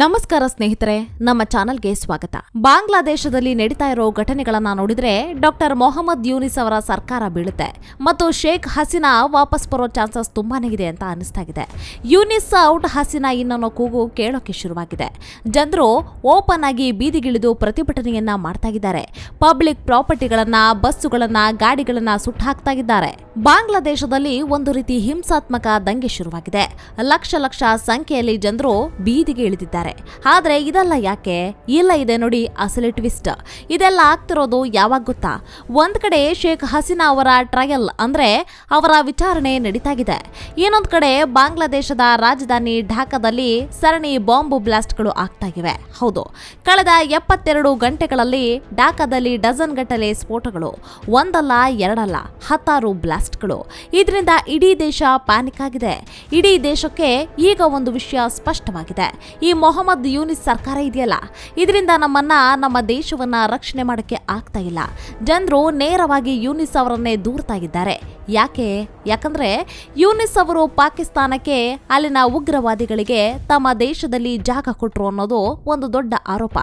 ನಮಸ್ಕಾರ ಸ್ನೇಹಿತರೆ, ನಮ್ಮ ಚಾನೆಲ್ಗೆ ಸ್ವಾಗತ. ಬಾಂಗ್ಲಾದೇಶದಲ್ಲಿ ನಡೀತಾ ಇರೋ ಘಟನೆಗಳನ್ನ ನೋಡಿದ್ರೆ ಡಾಕ್ಟರ್ ಮೊಹಮ್ಮದ್ ಯೂನಿಸ್ ಅವರ ಸರ್ಕಾರ ಬೀಳುತ್ತೆ ಮತ್ತು ಶೇಖ್ ಹಸೀನಾ ವಾಪಸ್ ಬರೋ ಚಾನ್ಸಸ್ ತುಂಬಾನೇ ಇದೆ ಅಂತ ಅನಿಸ್ತಾ ಇದೆ ಯೂನಿಸ್ ಔಟ್ ಹಸೀನಾ ಇನ್ನೊಂದು ಕೂಗು ಕೇಳೋಕೆ ಶುರುವಾಗಿದೆ. ಜನರು ಓಪನ್ ಆಗಿ ಬೀದಿಗಿಳಿದು ಪ್ರತಿಭಟನೆಯನ್ನ ಮಾಡ್ತಾ ಇದ್ದಾರೆ. ಪಬ್ಲಿಕ್ ಪ್ರಾಪರ್ಟಿಗಳನ್ನ, ಬಸ್ಸುಗಳನ್ನ, ಗಾಡಿಗಳನ್ನ ಸುಟ್ಟಾಕ್ತಾ ಇದ್ದಾರೆ. ಬಾಂಗ್ಲಾದೇಶದಲ್ಲಿ ಒಂದು ರೀತಿ ಹಿಂಸಾತ್ಮಕ ದಂಗೆ ಶುರುವಾಗಿದೆ. ಲಕ್ಷ ಲಕ್ಷ ಸಂಖ್ಯೆಯಲ್ಲಿ ಜನರು ಬೀದಿಗೆ ಇಳಿದಿದ್ದಾರೆ. ಆದ್ರೆ ಇದೆಲ್ಲ ಯಾಕೆ? ಇಲ್ಲ, ಇದೆ ನೋಡಿ ಅಸಲಿ ಟ್ವಿಸ್ಟ್ ಇದೆಲ್ಲ ಆಗ್ತಿರೋದು ಯಾವಾಗ ಗೊತ್ತಾ? ಒಂದ್ ಕಡೆ ಶೇಖ್ ಹಸೀನಾ ಅವರ ಟ್ರಯಲ್ ಅಂದ್ರೆ ಅವರ ವಿಚಾರಣೆ ನಡೀತಾಗಿದೆ. ಇನ್ನೊಂದ್ ಕಡೆ ಬಾಂಗ್ಲಾದೇಶದ ರಾಜಧಾನಿ ಢಾಕಾದಲ್ಲಿ ಸರಣಿ ಬಾಂಬ್ ಬ್ಲಾಸ್ಟ್ಗಳು ಆಗ್ತಾ ಇವೆ ಹೌದು. ಕಳೆದ ಎಪ್ಪತ್ತೆರಡು ಗಂಟೆಗಳಲ್ಲಿ ಢಾಕಾದಲ್ಲಿ ಡಜನ್ ಗಟ್ಟಲೆ ಸ್ಫೋಟಗಳು, ಒಂದಲ್ಲ, ಎರಡಲ್ಲ, ಹತ್ತಾರು ಬ್ಲಾಸ್ಟ್ಗಳು. ಇದರಿಂದ ಇಡೀ ದೇಶ ಪ್ಯಾನಿಕ್ ಆಗಿದೆ. ಇಡೀ ದೇಶಕ್ಕೆ ಈಗ ಒಂದು ವಿಷಯ ಸ್ಪಷ್ಟವಾಗಿದೆ. ಈ ಮೊಹಮ್ಮದ್ ಯೂನಿಸ್ ಸರ್ಕಾರ ಇದೆಯಲ್ಲ? ಇದರಿಂದ ನಮ್ಮನ್ನ, ನಮ್ಮ ದೇಶವನ್ನ ರಕ್ಷಣೆ ಮಾಡಕ್ಕೆ ಆಗ್ತಾ ಇಲ್ಲ. ಜನರು ನೇರವಾಗಿ ಯೂನಿಸ್ ಅವರನ್ನೇ ದೂರ್ತಾ ಇದ್ದಾರೆ. ಯಾಕೆ? ಯಾಕಂದ್ರೆ ಯೂನಿಸ್ ಅವರು ಪಾಕಿಸ್ತಾನಕ್ಕೆ, ಅಲ್ಲಿನ ಉಗ್ರವಾದಿಗಳಿಗೆ ತಮ್ಮ ದೇಶದಲ್ಲಿ ಜಾಗ ಕೊಟ್ಟರು ಅನ್ನೋದು ಒಂದು ದೊಡ್ಡ ಆರೋಪ.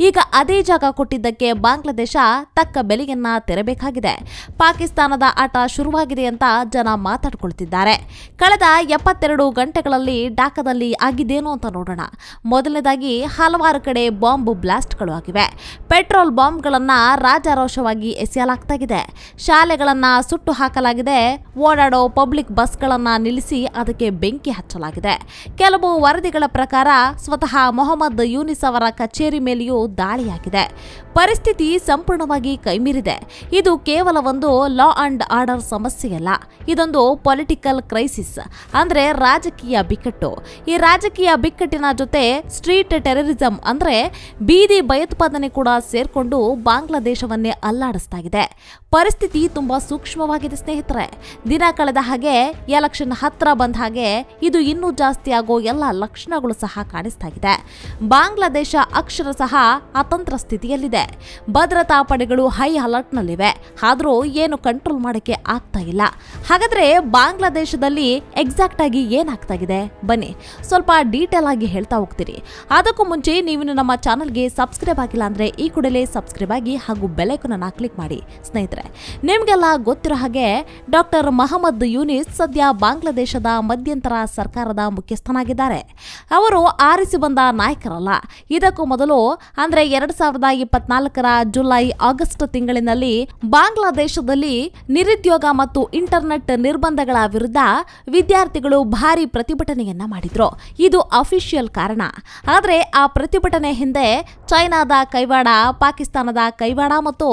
ಈಗ ಅದೇ ಜಾಗ ಕೊಟ್ಟಿದ್ದಕ್ಕೆ ಬಾಂಗ್ಲಾದೇಶ ತಕ್ಕ ಬೆಲೆಯನ್ನ ತೆರಬೇಕಾಗಿದೆ. ಪಾಕಿಸ್ತಾನದ ಆಟ ಶುರುವಾಗಿದೆ ಅಂತ ಜನ ಮಾತಾಡ್ಕೊಳ್ತಿದ್ದಾರೆ. ಕಳೆದ ಎಪ್ಪತ್ತೆರಡು ಗಂಟೆಗಳಲ್ಲಿ ಡಾಕಾದಲ್ಲಿ ಆಗಿದ್ದೇನೋ ಅಂತ ನೋಡೋಣ. ಮೊದಲನೇದಾಗಿ ಹಲವಾರು ಕಡೆ ಬಾಂಬ್ ಬ್ಲಾಸ್ಟ್ಗಳು ಆಗಿವೆ. ಪೆಟ್ರೋಲ್ ಬಾಂಬ್ಗಳನ್ನ ರಾಜಾರೋಷವಾಗಿ ಎಸೆಯಲಾಗ್ತಾಗಿದೆ. ಶಾಲೆಗಳನ್ನು ಸುಟ್ಟು ಹಾಕಲಾಗಿದೆ. ಓಡಾಡೋ ಪಬ್ಲಿಕ್ ಬಸ್ಗಳನ್ನು ನಿಲ್ಲಿಸಿ ಅದಕ್ಕೆ ಬೆಂಕಿ ಹಚ್ಚಲಾಗಿದೆ. ಕೆಲವು ವರದಿಗಳ ಪ್ರಕಾರ ಸ್ವತಃ ಮೊಹಮ್ಮದ್ ಯೂನಿಸ್ ಅವರ ಕಚೇರಿ ಮೇಲೆಯೂ ದಾಳಿಯಾಗಿದೆ. ಪರಿಸ್ಥಿತಿ ಸಂಪೂರ್ಣವಾಗಿ ಕೈಮೀರಿದೆ. ಇದು ಕೇವಲ ಒಂದು ಲಾ ಅಂಡ್ ಆರ್ಡರ್ ಸಮಸ್ಯೆಯಲ್ಲ. ಇದೊಂದು ಪೊಲಿಟಿಕಲ್ ಕ್ರೈಸಿಸ್. ಅಂದರೆ ರಾಜಕೀಯ ಬಿಕ್ಕಟ್ಟು. ಈ ರಾಜಕೀಯ ಬಿಕ್ಕಟ್ಟಿನ ಜೊತೆ ಸ್ಟ್ರೀಟ್ ಟೆರರಿಸಂ ಅಂದ್ರೆ ಬೀದಿ ಭಯೋತ್ಪಾದನೆ ಕೂಡ ಸೇರ್ಕೊಂಡು ಬಾಂಗ್ಲಾದೇಶವನ್ನೇ ಅಲ್ಲಾಡಿಸ್ತಾ ಇದೆ ಪರಿಸ್ಥಿತಿ ತುಂಬಾ ಸೂಕ್ಷ್ಮವಾಗಿದೆ ಸ್ನೇಹಿತರೆ. ದಿನ ಕಳೆದ ಹಾಗೆ ಎಲೆಕ್ಷನ್ ಹತ್ರ ಬಂದ ಹಾಗೆ ಇದು ಇನ್ನೂ ಜಾಸ್ತಿ ಆಗೋ ಎಲ್ಲ ಲಕ್ಷಣಗಳು ಸಹ ಕಾಣಿಸ್ತಾ ಇದೆ ಬಾಂಗ್ಲಾದೇಶ ಅಕ್ಷರ ಸಹ ಅತಂತ್ರ ಸ್ಥಿತಿಯಲ್ಲಿದೆ. ಭದ್ರತಾ ಪಡೆಗಳು ಹೈ ಅಲರ್ಟ್ನಲ್ಲಿವೆ. ಆದರೂ ಏನು ಕಂಟ್ರೋಲ್ ಮಾಡಕ್ಕೆ ಆಗ್ತಾ ಇಲ್ಲ. ಹಾಗಾದ್ರೆ ಬಾಂಗ್ಲಾದೇಶದಲ್ಲಿ ಎಕ್ಸಾಕ್ಟ್ ಆಗಿ ಏನಾಗ್ತಾ ಇದೆ ಬನ್ನಿ. ಸ್ವಲ್ಪ ಡೀಟೇಲ್ ಆಗಿ ಹೇಳ್ತಾ ಹೋಗ್ತೀರಿ. ಅದಕ್ಕೂ ಮುಂಚೆ ನೀವು ನಮ್ಮ ಚಾನಲ್ಗೆ ಸಬ್ಸ್ಕ್ರೈಬ್ ಆಗಿಲ್ಲ ಅಂದರೆ ಈ ಕೂಡಲೇ ಸಬ್ಸ್ಕ್ರೈಬ್ ಆಗಿ ಹಾಗೂ ಬೆಲೈಕನ್ನ ಕ್ಲಿಕ್ ಮಾಡಿ, ಸ್ನೇಹಿತರೆ. ನಿಮಗೆಲ್ಲ ಗೊತ್ತಿರೋ ಹಾಗೆ ಡಾಕ್ಟರ್ ಮಹಮ್ಮದ್ ಯೂನಿಸ್ ಸದ್ಯ ಬಾಂಗ್ಲಾದೇಶದ ಮಧ್ಯಂತರ ಸರ್ಕಾರದ ಮುಖ್ಯಸ್ಥನಾಗಿದ್ದಾರೆ. ಅವರು ಆರಿಸಿ ಬಂದ ನಾಯಕರಲ್ಲ. ಇದಕ್ಕೂ ಮೊದಲು ಅಂದ್ರೆ ಎರಡು ಸಾವಿರದ ಇಪ್ಪತ್ನಾಲ್ಕರ ಜುಲೈ, ಆಗಸ್ಟ್ ತಿಂಗಳಿನಲ್ಲಿ ಬಾಂಗ್ಲಾದೇಶದಲ್ಲಿ ನಿರುದ್ಯೋಗ ಮತ್ತು ಇಂಟರ್ನೆಟ್ ನಿರ್ಬಂಧಗಳ ವಿರುದ್ಧ ವಿದ್ಯಾರ್ಥಿಗಳು ಭಾರಿ ಪ್ರತಿಭಟನೆಯನ್ನ ಮಾಡಿದ್ರು. ಇದು ಅಫಿಷಿಯಲ್ ಕಾರಣ. ಆದರೆ ಆ ಪ್ರತಿಭಟನೆ ಹಿಂದೆ ಚೈನಾದ ಕೈವಾಡ, ಪಾಕಿಸ್ತಾನದ ಕೈವಾಡ ಮತ್ತು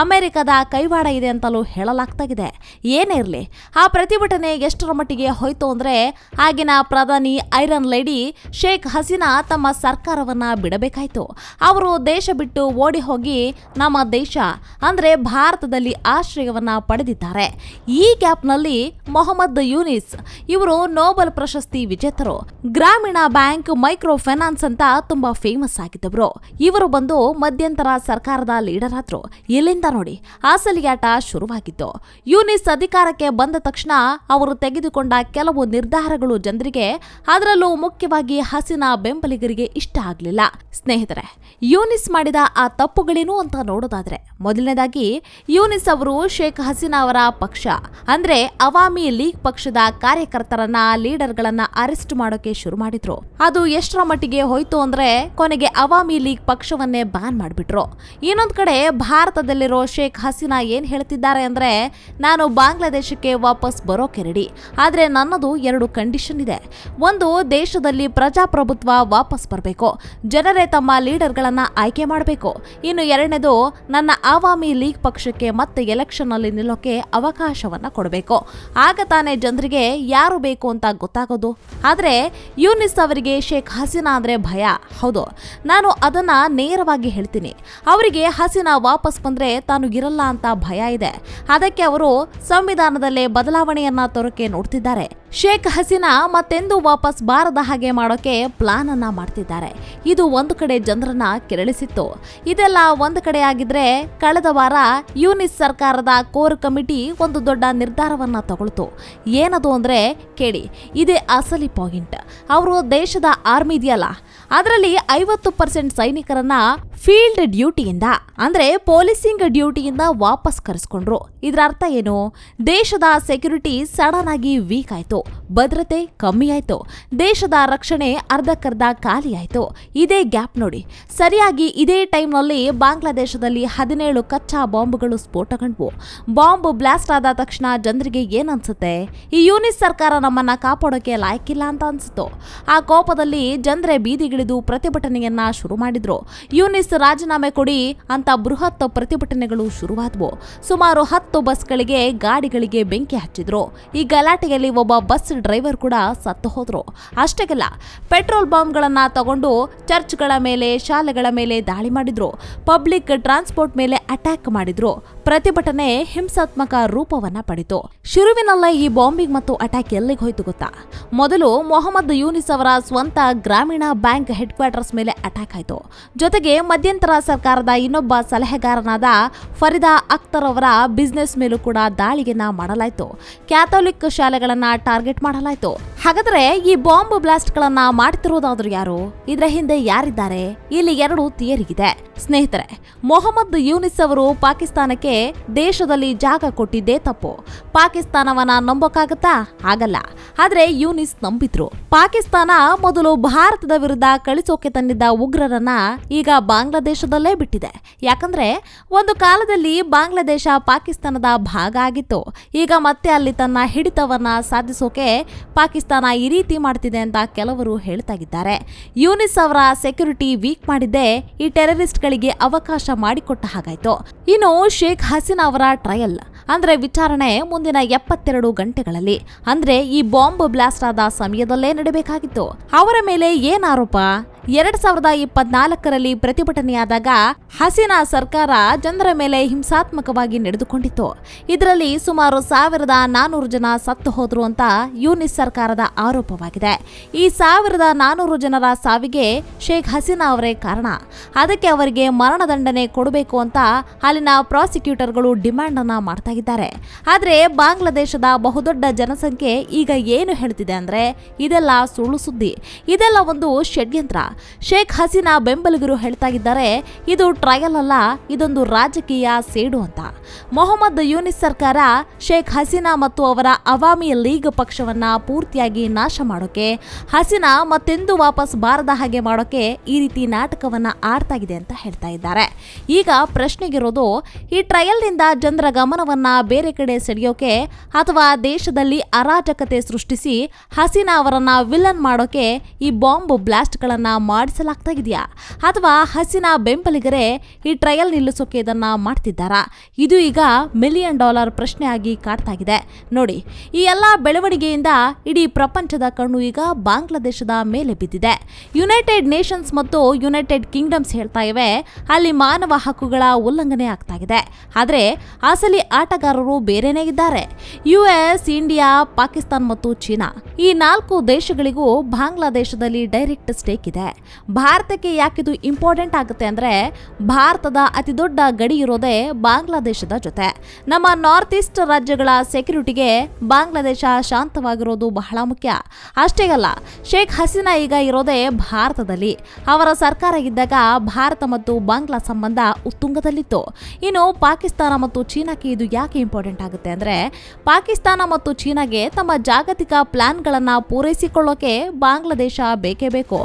ಅಮೆರಿಕದ ಕೈವಾಡ ಇದೆ ಅಂತಲೂ ಹೇಳಲಾಗ್ತಾಗಿದೆ. ಏನೇ ಇರಲಿ? ಆ ಪ್ರತಿಭಟನೆ ಎಷ್ಟರ ಮಟ್ಟಿಗೆ ಹೋಯ್ತು ಅಂದ್ರೆ ಆಗಿನ ಪ್ರಧಾನಿ ಐರನ್ ಲೇಡಿ ಶೇಖ್ ಹಸೀನಾ ತಮ್ಮ ಸರ್ಕಾರವನ್ನ ಬಿಡಬೇಕಾಯಿತು. ಅವರು ದೇಶ ಬಿಟ್ಟು ಓಡಿ ಹೋಗಿ ನಮ್ಮ ದೇಶ, ಅಂದ್ರೆ ಭಾರತದಲ್ಲಿ ಆಶ್ರಯವನ್ನ ಪಡೆದಿದ್ದಾರೆ. ಈ ಗ್ಯಾಪ್ನಲ್ಲಿ ಮೊಹಮ್ಮದ್ ಯೂನಿಸ್ ಇವರು ನೋಬೆಲ್ ಪ್ರಶಸ್ತಿ ವಿಜೇತರು. ಗ್ರಾಮೀಣ ಬ್ಯಾಂಕ್ ಮೈಕ್ರೋ ಫೈನಾನ್ಸ್ ಅಂತ ತುಂಬಾ ಫೇಮಸ್ ಆಗಿದ್ದವರು ಇವರು ಬಂದು ಮಧ್ಯಂತರ ಸರ್ಕಾರದ ಲೀಡರ್ ಆದ್ರು. ಇಲ್ಲಿಂದ ನೋಡಿ ಆಸಲಿಯಾಟ ಶುರುವಾಗಿತ್ತು. ಯೂನಿಸ್ ಅಧಿಕಾರಕ್ಕೆ ಬಂದ ತಕ್ಷಣ ಅವರು ತೆಗೆದುಕೊಂಡ ಕೆಲವು ನಿರ್ಧಾರಗಳು ಜನರಿಗೆ ಅದರಲ್ಲೂ ಮುಖ್ಯವಾಗಿ ಹಸಿನ ಬೆಂಬಲಿಗರಿಗೆ ಇಷ್ಟ ಆಗಲಿಲ್ಲ. ಸ್ನೇಹಿತರೆ, ಯೂನಿಸ್ ಮಾಡಿದ ಆ ತಪ್ಪುಗಳೇನು ಅಂತ ನೋಡೋದಾದ್ರೆ, ಮೊದಲನೇದಾಗಿ ಯೂನಿಸ್ ಅವರು ಶೇಖ್ ಹಸೀನಾ ಅವರ ಪಕ್ಷ, ಅಂದ್ರೆ ಅವಾಮಿ ಲೀಗ್ ಪಕ್ಷದ ಕಾರ್ಯಕರ್ತರನ್ನ ಲೀಡರ್ಗಳನ್ನ ಅರೆಸ್ಟ್ ಮಾಡೋಕೆ ಶುರು ಮಾಡಿದ್ರು. ಅದು ಎಷ್ಟರ ಮಟ್ಟಿಗೆ ಹೋಯ್ತು ಅಂದ್ರೆ ಕೊನೆಗೆ ಅವಾಮಿ ಲೀಗ್ ಪಕ್ಷವನ್ನೇ ಬ್ಯಾನ್ ಮಾಡಿಬಿಟ್ರು. ಇನ್ನೊಂದು ಕಡೆ ಭಾರತದಲ್ಲಿರೋ ಶೇಖ್ ಹಸೀನಾ ಏನು ಹೇಳ್ತಿದ್ದಾರೆ ಅಂದ್ರೆ, ನಾನು ಬಾಂಗ್ಲಾದೇಶಕ್ಕೆ ವಾಪಸ್ ಬರೋಕೆ ರೆಡಿ ಆದರೆ ನನ್ನದು ಎರಡು ಕಂಡೀಷನ್ ಇದೆ. ಒಂದು, ದೇಶದಲ್ಲಿ ಪ್ರಜಾಪ್ರಭುತ್ವ ವಾಪಸ್ ಬರಬೇಕು. ಜನರೇ ತಮ್ಮ ಲೀಡರ್ಗಳನ್ನು ಆಯ್ಕೆ ಮಾಡಬೇಕು. ಇನ್ನು ಎರಡನೇದು, ನನ್ನ ಆವಾಮಿ ಲೀಗ್ ಪಕ್ಷಕ್ಕೆ ಮತ್ತೆ ಎಲೆಕ್ಷನ್ ಅಲ್ಲಿ ನಿಲ್ಲೋಕೆ ಅವಕಾಶವನ್ನ ಕೊಡಬೇಕು. ಆಗ ತಾನೇ ಜನರಿಗೆ ಯಾರು ಬೇಕು ಅಂತ ಗೊತ್ತಾಗೋದು. ಆದರೆ, ಯೂನಿಸ್ ಅವರಿಗೆ ಶೇಖ್ ಹಸೀನಾ ಅಂದ್ರೆ ಭಯ. ಹೌದು, ನಾನು ಅದನ್ನ ನೇರವಾಗಿ ಹೇಳ್ತೀನಿ. ಅವರಿಗೆ ಹಸಿನ ವಾಪಸ್ ಬಂದ್ರೆ ತಾನು ಇರಲ್ಲ ಅಂತ ಭಯ ಇದೆ. ಅದಕ್ಕೆ ಅವರು ಸಂವಿಧಾನದಲ್ಲೇ ಬದಲಾವಣೆಯನ್ನ ತರೋಕೆ ನೋಡ್ತಿದ್ದಾರೆ. ಶೇಖ್ ಹಸೀನಾ ಮತ್ತೆಂದು ವಾಪಸ್ ಬಾರದ ಹಾಗೆ ಮಾಡೋಕೆ ಪ್ಲಾನ್ ಅನ್ನ ಮಾಡ್ತಿದ್ದಾರೆ. ಇದು ಒಂದು ಕಡೆ ಜನರನ್ನ ಕೆರಳಿಸಿತ್ತು. ಇದೆಲ್ಲ ಒಂದು ಕಡೆ ಆಗಿದ್ರೆ ಕಳೆದ ವಾರ ಯೂನಿಸ್ ಸರ್ಕಾರದ ಕೋರ್ ಕಮಿಟಿ ಒಂದು ದೊಡ್ಡ ನಿರ್ಧಾರವನ್ನ ತಗೊಳ್ತು. ಏನದು ಅಂದ್ರೆ ಕೇಳಿ, ಇದೇ ಅಸಲಿ ಪಾಯಿಂಟ್. ಅವರು ದೇಶದ ಆರ್ಮಿ ಇದೆಯಲ್ಲ, ಅದರಲ್ಲಿ ಐವತ್ತು ಪರ್ಸೆಂಟ್ ಸೈನಿಕರನ್ನ ಫೀಲ್ಡ್ ಡ್ಯೂಟಿಯಿಂದ, ಅಂದ್ರೆ ಪೊಲೀಸಿಂಗ್ ಡ್ಯೂಟಿಯಿಂದ ವಾಪಸ್ ಕರೆಸ್ಕೊಂಡ್ರು. ಇದರ ಅರ್ಥ ಏನು, ದೇಶದ ಸೆಕ್ಯುರಿಟಿ ಸಡನ್ ಆಗಿ ವೀಕ್ ಆಯ್ತು. ಭದ್ರತೆ ಕಮ್ಮಿ ಆಯ್ತು ದೇಶದ ರಕ್ಷಣೆ ಅರ್ಧಕ್ಕರ್ಧ ಖಾಲಿಯಾಯಿತು. ಇದೇ ಗ್ಯಾಪ್ ನೋಡಿ. ಸರಿಯಾಗಿ ಇದೇ ಟೈಮ್ನಲ್ಲಿ ಬಾಂಗ್ಲಾದೇಶದಲ್ಲಿ ಹದಿನೇಳು ಕಚ್ಚಾ ಬಾಂಬ್ಗಳು ಸ್ಫೋಟಗೊಂಡ್ವು. ಬಾಂಬ್ ಬ್ಲಾಸ್ಟ್ ಆದ ತಕ್ಷಣ ಜನರಿಗೆ ಏನನ್ಸುತ್ತೆ? ಈ ಯೂನಿಸ್ ಸರ್ಕಾರ ನಮ್ಮನ್ನ ಕಾಪಾಡೋಕೆ ಲಾಯಕ್ಕಿಲ್ಲ ಅಂತ ಅನ್ಸುತ್ತೋ. ಆ ಕೋಪದಲ್ಲಿ ಜನರೇ ಬೀದಿಗಿಳಿದು ಪ್ರತಿಭಟನೆಯನ್ನ ಶುರು ಮಾಡಿದ್ರು. ಯೂನಿಸ್ ರಾಜೀನಾಮೆ ಕೊಡಿ ಅಂತ ಬೃಹತ್ ಪ್ರತಿಭಟನೆಗಳು ಶುರುವಾದವು. ಸುಮಾರು ಹತ್ತು ಬಸ್ಗಳಿಗೆ ಗಾಡಿಗಳಿಗೆ ಬೆಂಕಿ ಹಚ್ಚಿದ್ರು. ಈ ಗಲಾಟೆಯಲ್ಲಿ ಒಬ್ಬ ಬಸ್ ಡ್ರೈವರ್ ಕೂಡ ಸತ್ತು ಹೋದ್ರು. ಅಷ್ಟಕ್ಕೆಲ್ಲ ಪೆಟ್ರೋಲ್ ಬಾಂಬ್ಗಳನ್ನು ತಗೊಂಡು ಚರ್ಚ್ಗಳ ಮೇಲೆ, ಶಾಲೆಗಳ ಮೇಲೆ ದಾಳಿ ಮಾಡಿದ್ರು. ಪಬ್ಲಿಕ್ ಟ್ರಾನ್ಸ್ಪೋರ್ಟ್ ಮೇಲೆ ಅಟ್ಯಾಕ್ ಮಾಡಿದ್ರು. ಪ್ರತಿಭಟನೆ ಹಿಂಸಾತ್ಮಕ ರೂಪವನ್ನ ಪಡಿತು ಶುರುವಿನಲ್ಲೇ ಈ ಬಾಂಬಿಂಗ್ ಮತ್ತು ಅಟ್ಯಾಕ್ ಎಲ್ಲಿಗೆ ಹೋಯ್ತು ಗೊತ್ತಾ? ಮೊದಲು ಮೊಹಮ್ಮದ್ ಯೂನಿಸ್ ಅವರ ಸ್ವಂತ ಗ್ರಾಮೀಣ ಬ್ಯಾಂಕ್ ಹೆಡ್ ಕ್ವಾರ್ಟರ್ಸ್ ಮೇಲೆ ಅಟ್ಯಾಕ್ ಆಯಿತು. ಜೊತೆಗೆ ಮಧ್ಯಂತರ ಸರ್ಕಾರದ ಇನ್ನೊಬ್ಬ ಸಲಹೆಗಾರನಾದ ಫರಿದಾ ಅಖ್ತರ್ ಅವರ ಬಿಸ್ನೆಸ್ ಮೇಲೂ ಕೂಡ ದಾಳಿಗೆನ ಮಾಡಲಾಯಿತು. ಕ್ಯಾಥೋಲಿಕ್ ಶಾಲೆಗಳನ್ನ ಟಾರ್ಗೆಟ್ ಮಾಡಲಾಯಿತು. ಹಾಗಾದ್ರೆ ಈ ಬಾಂಬ್ ಬ್ಲಾಸ್ಟ್ಗಳನ್ನ ಮಾಡ್ತಿರೋದಾದ್ರೂ ಯಾರು? ಇದರ ಹಿಂದೆ ಯಾರಿದ್ದಾರೆ? ಇಲ್ಲಿ ಎರಡು ಥಿಯರಿ ಇದೆ. ಸ್ನೇಹಿತರೆ, ಮೊಹಮ್ಮದ್ ಯೂನಿಸ್ ಅವರು ಪಾಕಿಸ್ತಾನಕ್ಕೆ ದೇಶದಲ್ಲಿ ಜಾಗ ಕೊಟ್ಟಿದ್ದೇ ತಪ್ಪು. ಪಾಕಿಸ್ತಾನವನ್ನ ನಂಬೋಕ್ಕಾಗತ್ತಾ? ಆಗಲ್ಲ. ಆದ್ರೆ ಯೂನಿಸ್ ನಂಬಿದ್ರು. ಪಾಕಿಸ್ತಾನ ಮೊದಲು ಭಾರತದ ವಿರುದ್ಧ ಕಳಿಸೋಕೆ ತಂದಿದ್ದ ಉಗ್ರರನ್ನ ಈಗ ಬಾಂಗ್ಲಾದೇಶದಲ್ಲೇ ಬಿಟ್ಟಿದೆ. ಯಾಕಂದ್ರೆ ಒಂದು ಕಾಲದಲ್ಲಿ ಬಾಂಗ್ಲಾದೇಶ ಪಾಕಿಸ್ತಾನದ ಭಾಗ ಆಗಿತ್ತು. ಈಗ ಮತ್ತೆ ಅಲ್ಲಿ ತನ್ನ ಹಿಡಿತವನ್ನ ಸಾಧಿಸೋಕೆ ಪಾಕಿಸ್ತಾನ ಈ ರೀತಿ ಮಾಡ್ತಿದೆ ಅಂತ ಕೆಲವರು ಹೇಳ್ತಾ ಇದ್ದಾರೆ. ಯೂನಿಸ್ ಅವರ ಸೆಕ್ಯೂರಿಟಿ ವೀಕ್ ಮಾಡಿದ್ದೆ ಈ ಟೆರರಿಸ್ಟ್ಗಳಿಗೆ ಅವಕಾಶ ಮಾಡಿಕೊಟ್ಟ ಹಾಗಾಯ್ತು. ಇನ್ನು ಶೇಖ್ ಹಸೀನಾ ಅವರ ಟ್ರಯಲ್. ಅಂದ್ರೆ ವಿಚಾರಣೆ ಮುಂದಿನ ಎಪ್ಪತ್ತೆರಡು ಗಂಟೆಗಳಲ್ಲಿ. ಅಂದ್ರೆ ಈ ಬಾಂಬ್ ಬ್ಲಾಸ್ಟ್ ಆದ ಸಮಯದಲ್ಲೇ ನಡಬೇಕಾಗಿತ್ತು. ಅವರ ಮೇಲೆ ಏನ್ ಆರೋಪ? ಎರಡ್ ಸಾವಿರದ ಇಪ್ಪತ್ನಾಲ್ಕರಲ್ಲಿ ಪ್ರತಿಭಟನೆಯಾದಾಗ ಹಸೀನಾ ಸರ್ಕಾರ ಜನರ ಮೇಲೆ ಹಿಂಸಾತ್ಮಕವಾಗಿ ನಡೆದುಕೊಂಡಿತ್ತು. ಇದರಲ್ಲಿ ಸುಮಾರು ಸಾವಿರದ ನಾನೂರು ಜನ ಸತ್ತು ಹೋದ್ರು ಅಂತ ಯೂನಿಸ್ ಸರ್ಕಾರದ ಆರೋಪವಾಗಿದೆ. ಈ ಸಾವಿರದ ನಾನೂರು ಜನರ ಸಾವಿಗೆ ಶೇಖ್ ಹಸೀನಾ ಅವರೇ ಕಾರಣ. ಅದಕ್ಕೆ ಅವರಿಗೆ ಮರಣದಂಡನೆ ಕೊಡಬೇಕು ಅಂತ ಅಲ್ಲಿನ ಪ್ರಾಸಿಕ್ಯೂಟರ್ಗಳು ಡಿಮ್ಯಾಂಡ್ ಅನ್ನ ಮಾಡ್ತಾ ಇದ್ದಾರೆ. ಆದ್ರೆ ಬಾಂಗ್ಲಾದೇಶದ ಬಹುದೊಡ್ಡ ಜನಸಂಖ್ಯೆ ಈಗ ಏನು ಹೇಳ್ತಿದೆ ಅಂದ್ರೆ ಇದೆಲ್ಲ ಸುಳ್ಳು ಸುದ್ದಿ. ಇದೆಲ್ಲ ಒಂದು ಷಡ್ಯಂತ್ರ. ಶೇಖ್ ಹಸೀನಾ ಬೆಂಬಲಿಗರು ಹೇಳ್ತಾ ಇದ್ದಾರೆ ಇದು ಟ್ರಯಲ್ ಅಲ್ಲ, ಇದೊಂದು ರಾಜಕೀಯ ಸೇಡು ಅಂತ. ಮೊಹಮ್ಮದ್ ಯೂನಿಸ್ ಸರ್ಕಾರ ಶೇಖ್ ಹಸೀನಾ ಮತ್ತು ಅವರ ಅವಾಮಿ ಲೀಗ್ ಪಕ್ಷವನ್ನ ಪೂರ್ತಿಯಾಗಿ ನಾಶ ಮಾಡೋಕೆ, ಹಸೀನಾ ಮತ್ತೆಂದು ವಾಪಸ್ ಬಾರದ ಹಾಗೆ ಮಾಡೋಕೆ ಈ ರೀತಿ ನಾಟಕವನ್ನ ಆಡ್ತಾ ಇದೆ ಅಂತ ಹೇಳ್ತಾ ಇದ್ದಾರೆ ಈಗ ಪ್ರಶ್ನೆಗಿರೋದು ಈ ಟ್ರಯಲ್ನಿಂದ ಜನರ ಗಮನವನ್ನ ಬೇರೆ ಕಡೆ ಸೆಳೆಯೋಕೆ ಅಥವಾ ದೇಶದಲ್ಲಿ ಅರಾಜಕತೆ ಸೃಷ್ಟಿಸಿ ಹಸೀನಾ ಅವರನ್ನ ವಿಲನ್ ಮಾಡೋಕೆ ಈ ಬಾಂಬ್ ಬ್ಲಾಸ್ಟ್ಗಳನ್ನ ಮಾಡಿಸಲಾಗ್ತಾ ಇದೆಯಾ ಅಥವಾ ಹಸಿನ ಬೆಂಬಲಿಗರೇ ಈ ಟ್ರಯಲ್ ನಿಲ್ಲಿಸೋಕೆ ಇದನ್ನ ಮಾಡ್ತಿದ್ದಾರಾ? ಇದು ಈಗ ಮಿಲಿಯನ್ ಡಾಲರ್ ಪ್ರಶ್ನೆ ಆಗಿ ಕಾಡ್ತಾ ಇದೆ ನೋಡಿ, ಈ ಎಲ್ಲ ಬೆಳವಣಿಗೆಯಿಂದ ಇಡೀ ಪ್ರಪಂಚದ ಕಣ್ಣು ಈಗ ಬಾಂಗ್ಲಾದೇಶದ ಮೇಲೆ ಬಿದ್ದಿದೆ. ಯುನೈಟೆಡ್ ನೇಷನ್ಸ್ ಮತ್ತು ಯುನೈಟೆಡ್ ಕಿಂಗ್ಡಮ್ಸ್ ಹೇಳ್ತಾ ಇವೆ, ಅಲ್ಲಿ ಮಾನವ ಹಕ್ಕುಗಳ ಉಲ್ಲಂಘನೆ ಆಗ್ತಾ ಇದೆ ಆದರೆ ಅಸಲಿ ಆಟಗಾರರು ಬೇರೆನೇ ಇದ್ದಾರೆ. ಯು ಎಸ್ ಇಂಡಿಯಾ ಪಾಕಿಸ್ತಾನ್ ಮತ್ತು ಚೀನಾ ಈ ನಾಲ್ಕು ದೇಶಗಳಿಗೂ ಬಾಂಗ್ಲಾದೇಶದಲ್ಲಿ ಡೈರೆಕ್ಟ್ ಸ್ಟೇಕ್ ಇದೆ. ಭಾರತಕ್ಕೆ ಯಾಕಿದು ಇಂಪಾರ್ಟೆಂಟ್ ಆಗುತ್ತೆ ಅಂದರೆ ಭಾರತದ ಅತಿದೊಡ್ಡ ಗಡಿ ಇರೋದೇ ಬಾಂಗ್ಲಾದೇಶದ ಜೊತೆ. ನಮ್ಮ ನಾರ್ತ್ ಈಸ್ಟ್ ರಾಜ್ಯಗಳ ಸೆಕ್ಯೂರಿಟಿಗೆ ಬಾಂಗ್ಲಾದೇಶ ಶಾಂತವಾಗಿರೋದು ಬಹಳ ಮುಖ್ಯ. ಅಷ್ಟೇ ಅಲ್ಲ, ಶೇಖ್ ಹಸೀನಾ ಈಗ ಇರೋದೇ ಭಾರತದಲ್ಲಿ. ಅವರ ಸರ್ಕಾರ ಇದ್ದಾಗ ಭಾರತ ಮತ್ತು ಬಾಂಗ್ಲಾ ಸಂಬಂಧ ಉತ್ತುಂಗದಲ್ಲಿತ್ತು. ಇನ್ನು ಪಾಕಿಸ್ತಾನ ಮತ್ತು ಚೀನಾಕ್ಕೆ ಇದು ಯಾಕೆ ಇಂಪಾರ್ಟೆಂಟ್ ಆಗುತ್ತೆ ಅಂದರೆ, ಪಾಕಿಸ್ತಾನ ಮತ್ತು ಚೀನಾಗೆ ತಮ್ಮ ಜಾಗತಿಕ ಪ್ಲಾನ್ಗಳನ್ನು ಪೂರೈಸಿಕೊಳ್ಳೋಕೆ ಬಾಂಗ್ಲಾದೇಶ ಬೇಕೇ ಬೇಕು.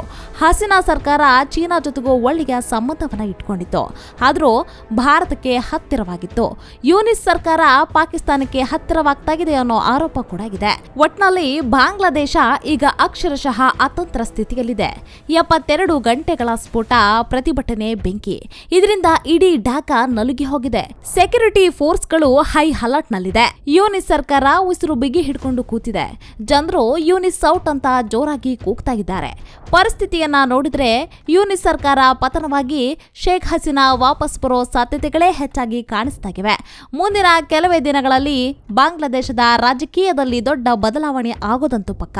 ಹಸೀನಾ ಸರ್ಕಾರ ಚೀನಾ ಜೊತೆಗೂ ಒಳ್ಳೆಯ ಸಂಬಂಧವನ್ನು ಇಟ್ಕೊಂಡಿತ್ತು. ಆದರೂ ಭಾರತಕ್ಕೆ ಹತ್ತಿರವಾಗಿತ್ತು. ಯೂನಿಸ್ ಸರ್ಕಾರ ಪಾಕಿಸ್ತಾನಕ್ಕೆ ಹತ್ತಿರವಾಗ್ತಾ ಇದೆ ಅನ್ನೋ ಆರೋಪ ಕೂಡ ಇದೆ. ಒಟ್ನಲ್ಲಿ ಬಾಂಗ್ಲಾದೇಶ ಈಗ ಅಕ್ಷರಶಃ ಅತಂತ್ರ ಸ್ಥಿತಿಯಲ್ಲಿದೆ. ಎಪ್ಪತ್ತೆರಡು ಗಂಟೆಗಳ ಸ್ಫೋಟ, ಪ್ರತಿಭಟನೆ, ಬೆಂಕಿ. ಇದರಿಂದ ಇಡೀ ಢಾಕಾ ನಲುಗಿ ಹೋಗಿದೆ. ಸೆಕ್ಯೂರಿಟಿ ಫೋರ್ಸ್ಗಳು ಹೈ ಅಲರ್ಟ್ ನಲ್ಲಿದೆ ಯೂನಿಸ್ ಸರ್ಕಾರ ಉಸಿರು ಬಿಗಿ ಹಿಡ್ಕೊಂಡು ಕೂತಿದೆ. ಜನರು ಯೂನಿಸ್ ಔಟ್ ಅಂತ ಜೋರಾಗಿ ಕೂಗ್ತಾ ಇದ್ದಾರೆ. ಪರಿಸ್ಥಿತಿಯನ್ನ ನೋಡಿದ್ರೆ ಯೂನಿ ಸರ್ಕಾರ ಪತನವಾಗಿ ಶೇಖ್ ಹಸೀನಾ ವಾಪಸ್ ಬರೋ ಸಾಧ್ಯತೆಗಳೇ ಹೆಚ್ಚಾಗಿ ಕಾಣಿಸ್ತಾಗಿವೆ. ಮುಂದಿನ ಕೆಲವೇ ದಿನಗಳಲ್ಲಿ ಬಾಂಗ್ಲಾದೇಶದ ರಾಜಕೀಯದಲ್ಲಿ ದೊಡ್ಡ ಬದಲಾವಣೆ ಆಗೋದಂತೂ ಪಕ್ಕ.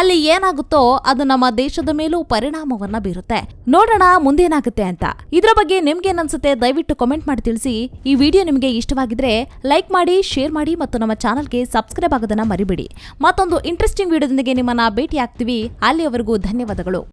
ಅಲ್ಲಿ ಏನಾಗುತ್ತೋ ಅದು ನಮ್ಮ ದೇಶದ ಮೇಲೂ ಪರಿಣಾಮವನ್ನ ಬೀರುತ್ತೆ. ನೋಡೋಣ ಮುಂದೇನಾಗುತ್ತೆ ಅಂತ. ಇದರ ಬಗ್ಗೆ ನಿಮ್ಗೆ ಏನನ್ಸುತ್ತೆ ದಯವಿಟ್ಟು ಕಮೆಂಟ್ ಮಾಡಿ ತಿಳಿಸಿ. ಈ ವಿಡಿಯೋ ನಿಮಗೆ ಇಷ್ಟವಾಗಿದ್ರೆ ಲೈಕ್ ಮಾಡಿ, ಶೇರ್ ಮಾಡಿ ಮತ್ತು ನಮ್ಮ ಚಾನಲ್ಗೆ ಸಬ್ಸ್ಕ್ರೈಬ್ ಆಗೋದನ್ನ ಮರಿಬೇಡಿ. ಮತ್ತೊಂದು ಇಂಟ್ರೆಸ್ಟಿಂಗ್ ವಿಡಿಯೋದೊಂದಿಗೆ ನಿಮ್ಮನ್ನ ಭೇಟಿ ಆಗ್ತೀವಿ ಅಲ್ಲಿಯವರೆಗೂ ಧನ್ಯವಾದಗಳು.